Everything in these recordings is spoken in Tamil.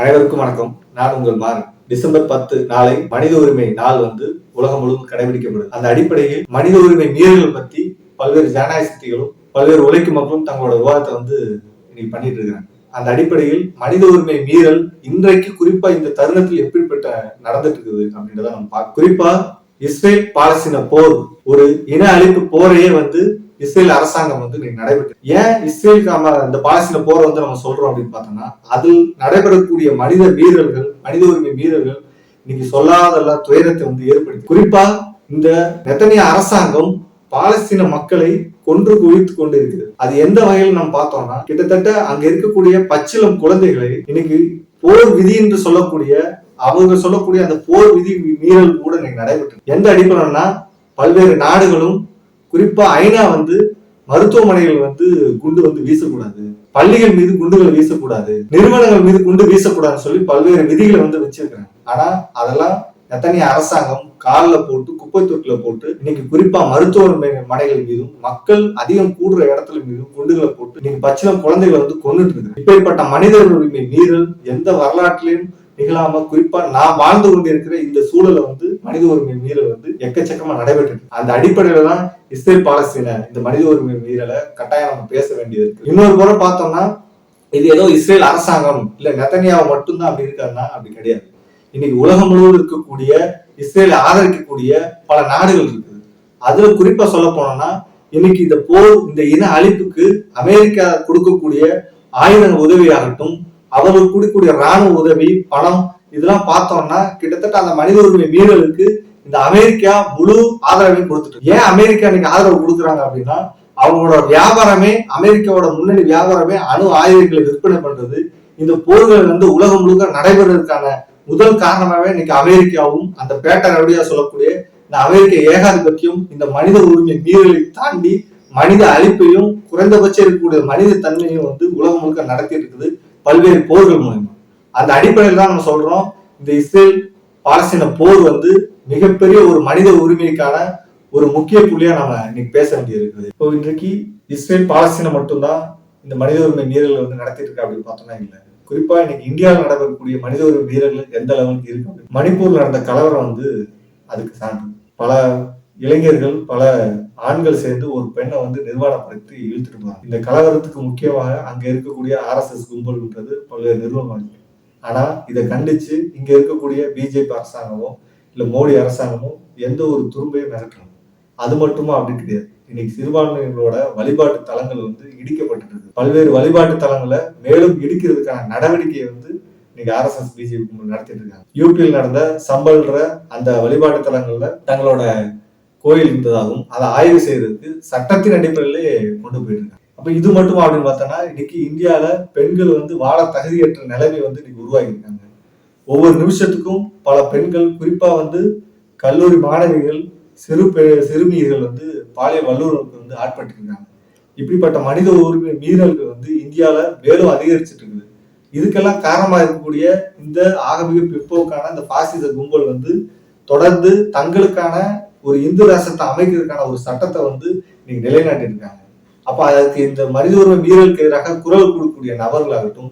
அனைவருக்கும் வணக்கம். நான் உங்கள் மாறன். டிசம்பர் பத்து நாளை மனித உரிமை நாள் வந்து உலகம் முழுவதும் கடைபிடிக்கப்படும். அந்த அடிப்படையில் மனித உரிமை மீறல்கள் பத்தி பல்வேறு ஜனநாயக சக்திகளும் பல்வேறு உழைக்கும் மக்களும் தங்களோட விவாதத்தை வந்து இன்னைக்கு பண்ணிட்டு இருக்கிறாங்க. அந்த அடிப்படையில் மனித உரிமை மீறல் இன்றைக்கு குறிப்பா இந்த தருணத்தில் எப்படிப்பட்ட நடந்துட்டு இருக்குது அப்படின்றத நம்ம குறிப்பா இஸ்ரேல் பாலஸ்தீன போர். ஒரு இன அழிப்பு போரையே வந்து இஸ்ரேல் அரசாங்கம் வந்து இன்னைக்கு நடைபெற்று ஏன் இஸ்ரேலுக்கு நம்ம இந்த பாலஸ்தீன போரை வந்து நம்ம சொல்றோம் அப்படின்னு பார்த்தோம்னா அதில் நடைபெறக்கூடிய மனித வீரர்கள் மனித உரிமை வீரர்கள் இன்னைக்கு சொல்லாதெல்லாம் துயரத்தை வந்து ஏற்படுத்தி குறிப்பா இந்த நெத்தனிய அரசாங்கம் பாலஸ்தீன மக்களை கொன்று குவித்து கொண்டு இருக்குது அது எந்த வகையில் நம்ம பார்த்தோம்னா கிட்டத்தட்ட அங்க இருக்கக்கூடிய பச்சிலம் குழந்தைகளை இன்னைக்கு போர் விதி என்று சொல்லக்கூடிய அவங்க சொல்லக்கூடிய அந்த போர் விதி மீறல் கூட இன்னைக்கு நடைபெற்று எந்த அடிப்படைனா பல்வேறு நாடுகளும் குறிப்பா ஐநா வந்து மருத்துவமனைகள் வந்து குண்டு வந்து வீசக்கூடாது. பள்ளிகள் மீது குண்டுகள் வீசக்கூடாது. நிறுவனங்கள் மீது குண்டு வீசக்கூடாதுன்னு சொல்லி பல்வேறு விதிகளை வந்து வச்சிருக்கிறாங்க. ஆனா அதெல்லாம் எத்தனை அரசாங்கம் காலில் போட்டு குப்பை தொட்டில போட்டு இன்னைக்கு குறிப்பா மருத்துவமனைகள் மீதும் மக்கள் அதிகம் கூடுற இடத்துல மீதும் குண்டுகளை போட்டு இன்னைக்கு பச்சிலம் குழந்தைகளை வந்து கொண்டுட்டு இருக்கு இப்பேற்பட்ட மனித உரிமை மீறல் எந்த வரலாற்றிலையும் நிகழாம குறிப்பா நான் வாழ்ந்து கொண்டிருக்கிற இந்த சூழலை வந்து மனித உரிமை மீறல் வந்து எக்கச்சக்கமா நடைபெற்று அந்த அடிப்படையில தான் இஸ்ரேல் பாலஸ்தீன இந்த மனித உரிமை மீறலை கட்டாயம் நம்ம பேச வேண்டியது இருக்கு இன்னொரு முறை பார்த்தோம்னா இது ஏதோ இஸ்ரேல் அரசாங்கம் இல்ல நெத்தனியாவை மட்டும்தான் அப்படி இருக்காருன்னா அப்படி கிடையாது. இன்னைக்கு உலகம் முழுவதும் இருக்கக்கூடிய இஸ்ரேலை ஆதரிக்கக்கூடிய பல நாடுகள் இருக்குது. அதுல குறிப்பா சொல்ல போனோம்னா இன்னைக்கு இந்த போர் இந்த இன அழிப்புக்கு அமெரிக்கா கொடுக்கக்கூடிய ஆயுத உதவியாகட்டும் அவர்கள் கொடுக்கக்கூடிய ராணுவ உதவி பணம் இதெல்லாம் பார்த்தோம்னா கிட்டத்தட்ட அந்த மனித உரிமை மீறலுக்கு இந்த அமெரிக்கா முழு ஆதரவையும் கொடுத்துட்டு ஏன் அமெரிக்கா இன்னைக்கு ஆதரவு கொடுக்குறாங்க அப்படின்னா அவங்களோட வியாபாரமே அமெரிக்காவோட முன்னணி வியாபாரமே அணு ஆயுதங்களை விற்பனை பண்றது இந்த போர்கள் வந்து உலகம் முழுக்க நடைபெறதுக்கான முதல் காரணமாகவே இன்னைக்கு அமெரிக்காவும் அந்த பேட்டர் அப்படியா சொல்லக்கூடிய இந்த அமெரிக்க ஏகாதிபத்தியம் இந்த மனித உரிமை மீறலை தாண்டி மனித அழிப்பையும் குறைந்தபட்சம் இருக்கக்கூடிய மனித தன்மையும் வந்து உலகம் முழுக்க நடத்தி இருக்குது. பல்வேறு போர்கள் மூலயமா. அந்த அடிப்படையில் தான் நம்ம சொல்றோம் இந்த இஸ்ரேல் பாலஸ்தீன போர் வந்து மிகப்பெரிய ஒரு மனித உரிமைக்கான ஒரு முக்கிய புள்ளியா நம்ம இன்னைக்கு பேச வேண்டியது இருக்குது. இப்போ இன்றைக்கு இஸ்ரேல் பாலஸ்தீனம் மட்டும்தான் இந்த மனித உரிமை மீறல்கள் வந்து நடத்திட்டு இருக்கா அப்படின்னு பார்த்தோம்னா இல்லை. குறிப்பா இன்னைக்கு இந்தியாவில் நடக்கக்கூடிய மனித உரிமை மீறல்கள் எந்த அளவுக்கு இருக்கு மணிப்பூர்ல நடந்த கலவரம் வந்து அதுக்கு சான்று. பல இளைஞர்கள் பல ஆண்கள் சேர்ந்து ஒரு பெண்ணை வந்து நிர்வாணப்படுத்தி இழுத்துட்டு போறாங்க. இந்த கலவரத்துக்கு முக்கியமாக அங்க இருக்கக்கூடிய ஆர்எஸ்எஸ் கும்பல்ன்றது பல்வேறு நிறுவனம் ஆனா இதை கண்டிச்சு இங்க இருக்கக்கூடிய பிஜேபி அரசாங்கமோ இல்ல மோடி அரசாங்கமோ எந்த ஒரு துரும்பையும் மிரட்டணும். அது மட்டுமா? அப்படி கிடையாது. இன்னைக்கு சிறுபான்மையினரோட வழிபாட்டு தலங்கள் வந்து இடிக்கப்பட்டு இருக்கு. பல்வேறு வழிபாட்டு தலங்களை மேலும் இடிக்கிறதுக்கான நடவடிக்கையை வந்து இன்னைக்கு ஆர்எஸ்எஸ் பிஜேபி கும்பல் நடத்திட்டு இருக்காங்க. யூபியில் நடந்த சம்பல்ற அந்த வழிபாட்டு தலங்கள்ல தங்களோட கோயில் இருந்ததாகவும் அதை ஆய்வு செய்யறதுக்கு சட்டத்தின் அடிப்படையிலே கொண்டு போயிட்டு இருக்காங்க அப்ப இது மட்டுமா அப்படின்னு பார்த்தோம்னா இன்னைக்கு இந்தியாவில பெண்கள் வந்து வாழ தகுதியற்ற நிலைமை வந்து இன்னைக்கு உருவாகி இருக்காங்க ஒவ்வொரு நிமிஷத்துக்கும் பல பெண்கள் குறிப்பா வந்து கல்லூரி மாணவிகள் சிறு பெ- சிறுமியர்கள் வந்து பாலியல் வல்லுறவுக்கு வந்து ஆட்பட்டிருக்காங்க. இப்படிப்பட்ட மனித உரிமை மீறல்கள் வந்து இந்தியாவில் மேலும் அதிகரிச்சுட்டு இருக்குது. இதுக்கெல்லாம் காரணமா இருக்கக்கூடிய இந்த ஆகமிக பிற்போக்கான இந்த பாசிச கும்பல் வந்து தொடர்ந்து தங்களுக்கான ஒரு இந்து ராஷ்டிரத்தை அமைக்கிறதுக்கான ஒரு சட்டத்தை வந்து இன்னைக்கு நிலைநாட்டியிருக்காங்க. அப்ப அதற்கு இந்த மனித உரிமை மீறலுக்கு எதிராக குரல் கொடுக்கக்கூடிய நபர்களாகட்டும்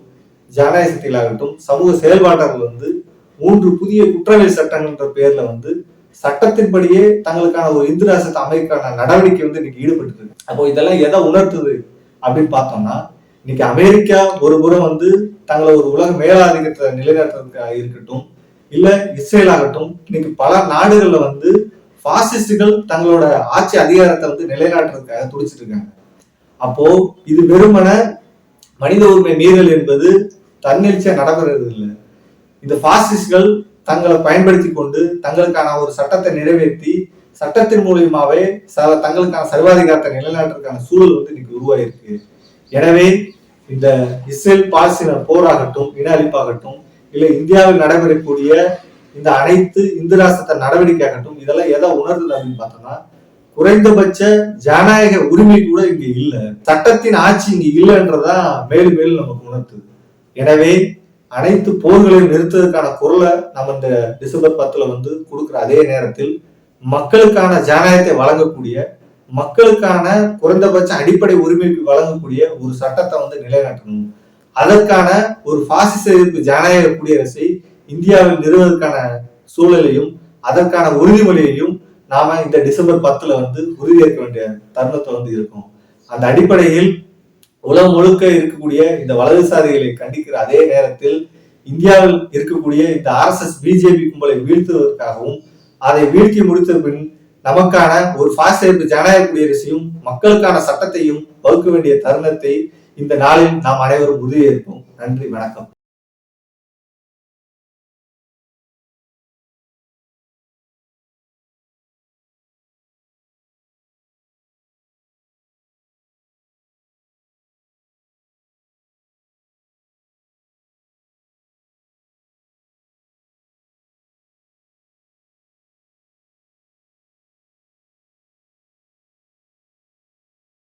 ஜனநாயக சக்திகளாகட்டும் சமூக செயல்பாட்டாளர்கள் வந்து மூன்று புதிய குற்றவியல் சட்டங்கள்ன்ற பேர்ல வந்து சட்டத்தின்படியே தங்களுக்கான ஒரு இந்து ராஷ்டிரத்தை அமைக்கான நடவடிக்கை வந்து இன்னைக்கு ஈடுபட்டு இருக்கு அப்போ இதெல்லாம் எதை உணர்த்துது அப்படின்னு பார்த்தோம்னா இன்னைக்கு அமெரிக்கா ஒரு புறம் வந்து தங்களை ஒரு உலக மேலாதிக்கத்தை நிலைநாட்டுறதுக்கு இருக்கட்டும் இல்ல இஸ்ரேல் ஆகட்டும் இன்னைக்கு பல நாடுகள்ல வந்து பாசிஸ்டுகள் தங்களோட ஆட்சி அதிகாரத்தை வந்து நிலைநாட்டுறதுக்காக துடிச்சிட்டு இருக்காங்க. அப்போ இது வெறுமன மனித உரிமை மீறல் என்பது தன்னெழுச்சியா நடக்கிறது இல்லை. இந்த பாசிஸ்டுகள் தங்களை பயன்படுத்தி கொண்டு தங்களுக்கான ஒரு சட்டத்தை நிறைவேற்றி சட்டத்தின் மூலியமாவே ச தங்களுக்கான சர்வாதிகாரத்தை நிலைநாட்டுறதுக்கான சூழல் வந்து இன்னைக்கு உருவாயிருக்கு. எனவே இந்த இஸ்ரேல் பாலஸ்தீன போராகட்டும் இன அழிப்பாகட்டும் இல்லை இந்தியாவில் நடைபெறக்கூடிய இந்த அனைத்து இந்து ராஷ்டிரத்த நடவடிக்கை ஆகட்டும் இதெல்லாம் எதை உணர்ந்தது அப்படின்னு பார்த்தோம்னா குறைந்தபட்ச ஜனநாயக உரிமை கூட இங்க இல்ல. சட்டத்தின் ஆட்சி இங்க இல்லைன்றதான் மேலும் மேலும் நமக்கு உணர்த்துது. எனவே அனைத்து போர்களையும் நிறுத்துவதற்கான குரலை நம்ம இந்த டிசம்பர் பத்துல வந்து கொடுக்குற அதே நேரத்தில் மக்களுக்கான ஜனநாயகத்தை வழங்கக்கூடிய மக்களுக்கான குறைந்தபட்ச அடிப்படை உரிமைக்கு வழங்கக்கூடிய ஒரு சட்டத்தை வந்து நிலைநாட்டணும். அதற்கான ஒரு பாசிச எதிர்ப்பு ஜனநாயக குடியரசை இந்தியாவில் நிறுவதற்கான சூழலையும் அதற்கான உறுதிமொழியையும் நாம இந்த டிசம்பர் பத்துல வந்து உறுதியேற்க வேண்டிய தருணத்தை வந்து இருக்கும் அந்த அடிப்படையில் உலகம் முழுக்க இருக்கக்கூடிய இந்த வலதுசாரிகளை கண்டிக்கிற அதே நேரத்தில் இந்தியாவில் இருக்கக்கூடிய இந்த ஆர்எஸ்எஸ் பிஜேபி கும்பலை வீழ்த்துவதற்காகவும் அதை வீழ்த்தி முடித்த பின் நமக்கான ஒரு பாசிச ஜனநாயக குடியரசையும் மக்களுக்கான சட்டத்தையும் வகுக்க வேண்டிய தருணத்தை இந்த நாளில் நாம் அனைவரும் உறுதியேற்போம். நன்றி வணக்கம்.